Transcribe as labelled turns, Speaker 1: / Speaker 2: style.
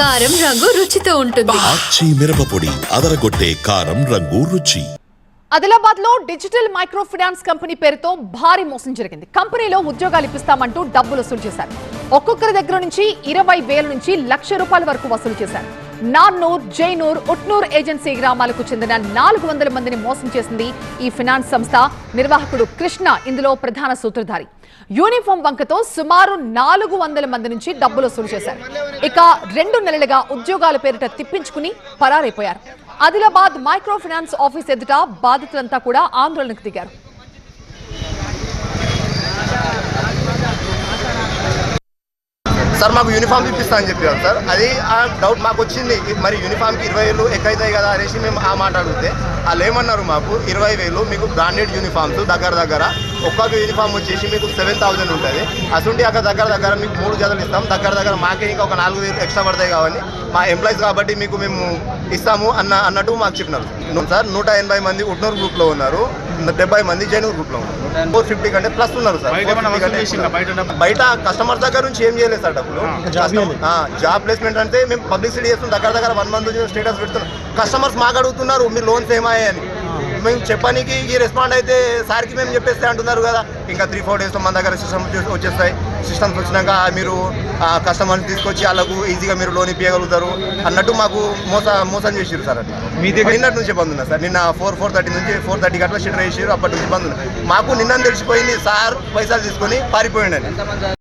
Speaker 1: కారం రంగు రుచితో ఉంటుంది.
Speaker 2: ఆచి మిరపపొడి అదరగొట్టే కారం రంగు రుచి.
Speaker 3: ఆదిలాబాద్లో డిజిటల్ మైక్రో ఫైనాన్స్ కంపెనీ పేరుతో భారీ మోసం జరిగింది. కంపెనీలో ఉద్యోగాలు ఇప్పిస్తామంటూ డబ్బులు వసూలు చేశారు. ఒక్కొక్కరి దగ్గర నుంచి ఇరవై వేల నుంచి లక్ష రూపాయల వరకు వసూలు చేశారు. నాన్నూర్ జైనూర్ ఉట్నూర్ ఏజెన్సీ గ్రామాలకు చెందిన నాలుగు వందల మందిని మోసం చేసింది ఈ ఫినాన్స్ సంస్థ. నిర్వాహకుడు కృష్ణ ఇందులో ప్రధాన సూత్రధారి. యూనిఫామ్ వంకతో సుమారు నాలుగు వందల మంది నుంచి డబ్బులు వసూలు చేశారు. ఇక రెండు నెలలుగా ఉద్యోగాల పేరిట తిప్పించుకుని పరారైపోయారు. ఆదిలాబాద్ మైక్రో ఫైనాన్స్ ఆఫీస్ ఎదుట బాధితులంతా కూడా ఆందోళనకు దిగారు.
Speaker 4: సార్ మాకు యూనిఫామ్ ఇప్పిస్తా అని చెప్పారు సార్ అది ఆ డౌట్ మాకు వచ్చింది. మరి యూనిఫామ్కి ఇరవై వేలు ఎక్కువైతాయి కదా అనేసి మేము ఆ మాట అడిగితే వాళ్ళు ఏమన్నారు మాకు? ఇరవై వేలు మీకు బ్రాండెడ్ యూనిఫామ్స్ దగ్గర దగ్గర ఒక్కొక్క యూనిఫామ్ వచ్చేసి మీకు సెవెన్ థౌసండ్ ఉంటుంది. అసలు అక్కడ దగ్గర దగ్గర మీకు మూడు జతలు ఇస్తాం. దగ్గర దగ్గర మాకే ఇంకా ఒక నాలుగు వేలు ఎక్స్ట్రా పడతాయి కావాలి మా ఎంప్లాయీస్ కాబట్టి మీకు మేము ఇస్తాము అన్న అన్నట్టు మాకు చెప్పినారు. సార్ నూట ఎనభై మంది ఉట్నూరు గ్రూప్లో ఉన్నారు. డెబ్బై మంది జైనూర్ గ్రూప్లో ఉన్నారు ఫోర్ ఫిఫ్టీ కంటే ప్లస్ ఉన్నారు సార్. 450 కంటే ఎక్కువ. బయట కస్టమర్ దగ్గర నుంచి ఏం చేయలేదు సార్ డబ్బులు. ఆ, జాబ్ ప్లేస్మెంట్ అంటే మేము పబ్లిసిటీ చేస్తున్నాం. దగ్గర దగ్గర వన్ మంత్ స్టేటస్ పెడుతున్నాం. కస్టమర్స్ మాకు అడుగుతున్నారు మీ లోన్స్ ఏమాయి అని. మేము చెప్పడానికి ఈ రెస్పాండ్ అయితే సార్కి మేము చెప్పేస్తే అంటున్నారు కదా. ఇంకా త్రీ ఫోర్ డేస్లో మన దగ్గర సిస్టమ్ వచ్చేస్తాయి. సిస్టమ్స్ వచ్చినాక మీరు కస్టమర్స్ తీసుకొచ్చి వాళ్ళకు ఈజీగా మీరు లోన్ ఇప్పించగలుగుతారు అన్నట్టు మాకు మోస మోసం చేసారు సార్ అట్లా
Speaker 5: మీ దగ్గర-
Speaker 4: నిన్నటి నుంచి బంద్ ఉన్నా సార్. నిన్న ఫోర్ ఫోర్ థర్టీ నుంచి ఫోర్ థర్టీ గంటల షీటర్ వేసారు అప్పటి నుంచి బంద్ మాకు నిన్న తెలిసిపోయింది సార్ పైసలు తీసుకొని పారిపోయిండని.